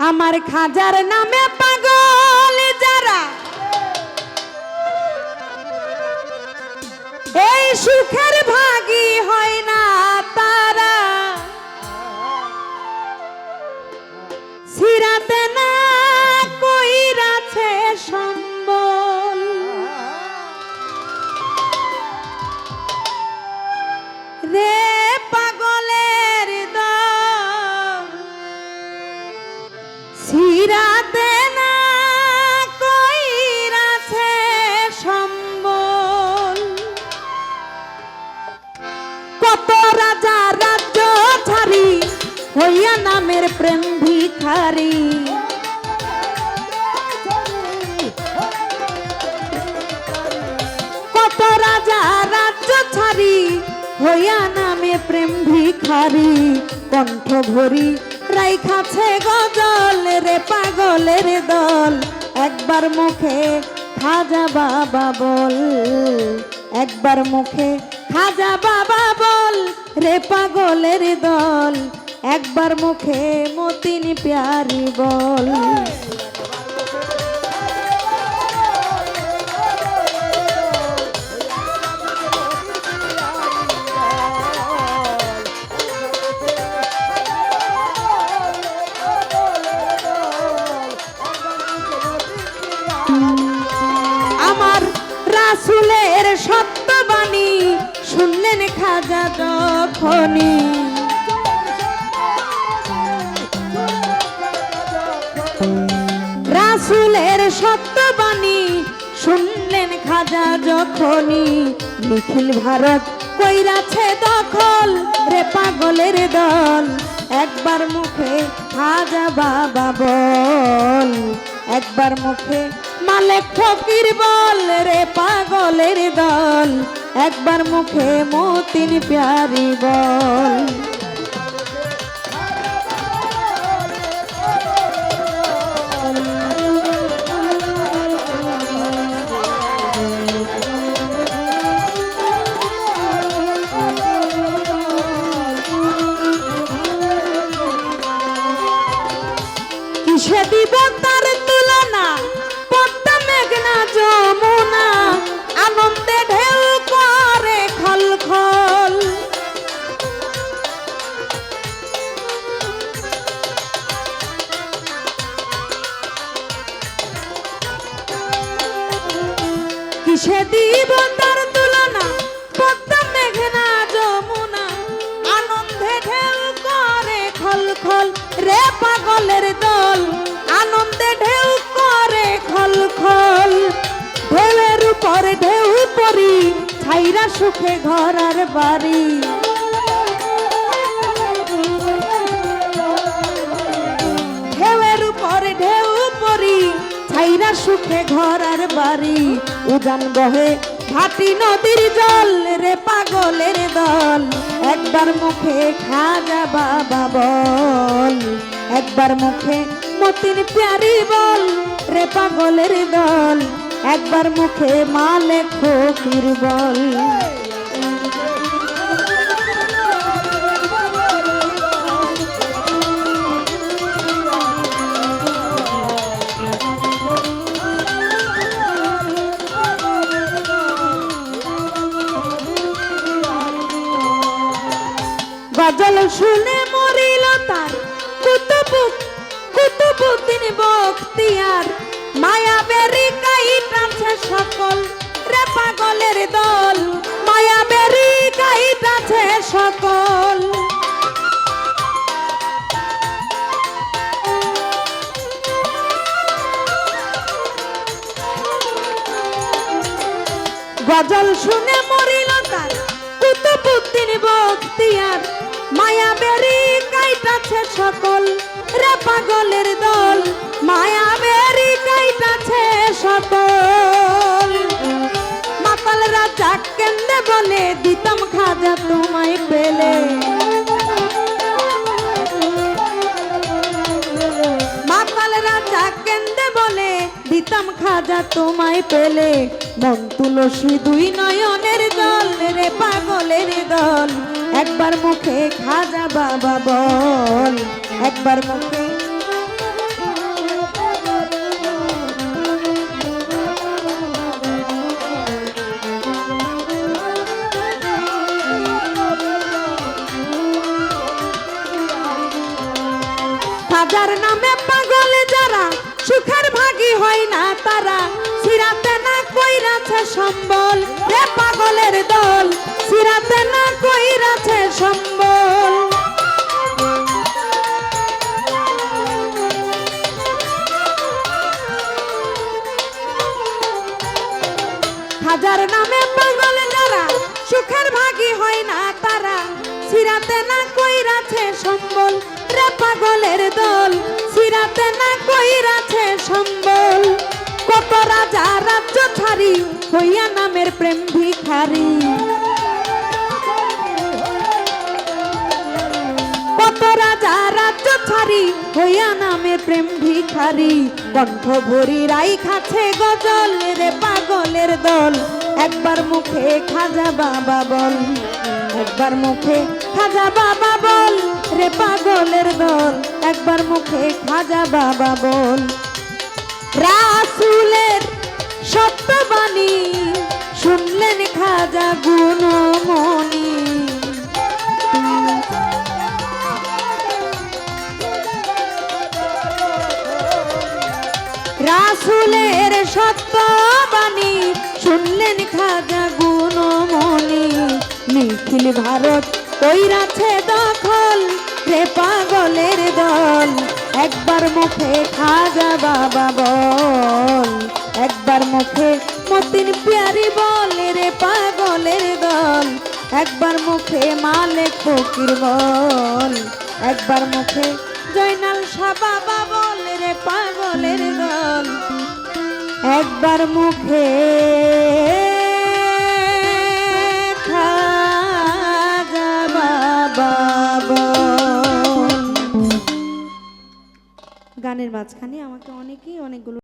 আমার খাজার নামে পাগল যারা। এই সুখের ভাগী নামের প্রেম ভিখারি। কত রাজা রাজ্য ছাড়ি, হইয়া নামে প্রেম ভিখারি। কণ্ঠ ভরি, রাইখাছে গজল রে পাগলের দল। একবার মুখে খাজা বাবা বল, একবার মুখে খাজা বাবা বল রে পাগলের দল। একবার মুখে মতিন প্যারি বল। আমার রাসুলের সত্যবাণী শুনলেন খাজা যখনই। রাসুলের সত্যবাণী শুনলেন খাজা যখনই। নিখিল ভারত কইরাছে দখল রে পাগলের দল। একবার মুখে খাজা বাবা বল, একবার মুখে মালেক ফকির বল রে পাগলের দল। একবার মুখে মতিন প্যারি বল। কিসে দিব তার তুলনা, পদ্মা মেঘনা যমুনা, আনন্দে ঢেউ করে খল খল কিসে দিব তার খল রে পাগলের দল। আনন্দে ঢেউ করে খল খল। ঢেউয়ের উপর ঢেউ পরি, ছাইরা সুখে ঘর আর বাড়ি। ঢেউয়ের উপর ঢেউ পরি, ছাইরা সুখে ঘর আর বাড়ি। উজান বহে ঘাটি নদীর জল, রে দল একবার মুখে খাজা বাবা বল, একবার মুখে মতিন প্যারি বল রে পাগলের দল, একবার মুখে মালে ফকির বল। গজল শুনে মরিল তার। কুতুব কুতুবুদ্দিন বখতিয়ার। মায়া বেরি কাইটাছে সকল রে পাগলের দল। মায়া বেরি কাইটাছে সকল। গজল শুনে মরিল তার। কুতুবুদ্দিন বখতিয়ার। মায়া বেরি কাইটাছে সকল, রে পাগলের দল। মায়া বেরি কাইটাছে সকল। মাতাল রাজা কেন্দ্রে বলে দিতাম খাজা তোমায় পেলে। মাতাল রাজা কেন্দ্রে বলে দিতাম খাজা তোমায় পেলে। মন তুলসী দুই নয়নের জল, রে পাগলের দল। একবার মুখে খাজা বাবা বল, একবার মুখে খাজার নামে পাগল যারা সুখের ভাগী হয় না তারা। সিরাতে না কইরাছে সম্বল রে পাগলের দল। সিরাতে না কইরাছে সম্বল। হাজার নামে পাগল যারা, সুখের ভাগী হয় না তারা। সিরাতে না কইরাছে সম্বল রে পাগলের দল সিরাতে না কইরাছে সম্বল। কত রাজা রাজ্য ছাড়ি, হইয়া নামের প্রেম ভিখারি। কত রাজা রাজ্য ছাড়ি, হইয়া নামে প্রেম ভিখারি। কণ্ঠ ভরি রাই খাছে গজল রে পাগলের দল। একবার মুখে খাজা বাবা বল, একবার মুখে খাজা বাবা বল। রে পাগলের দল, একবার মুখে খাজা বাবা বল। রাসুলের সত্যবাণী, শুনলেন খাজা গুণমণি। রাসুলের সত্যবাণী, শুনলেন খাজা গুণমণি। নিখিল ভারত কইরাছে দখল রে পাগলের দল, একবার মুখে খাজা বাবা বল, একবার মুখে মতিন পিয়ারি বলে রে পাগলের দল, একবার মুখে মালিক ফকির বল, একবার মুখে জয়নাল শাহ বাবা বলে রে পাগলের দল, একবার মুখে গানের মাঝখানে আমাকে অনেকেই অনেকগুলো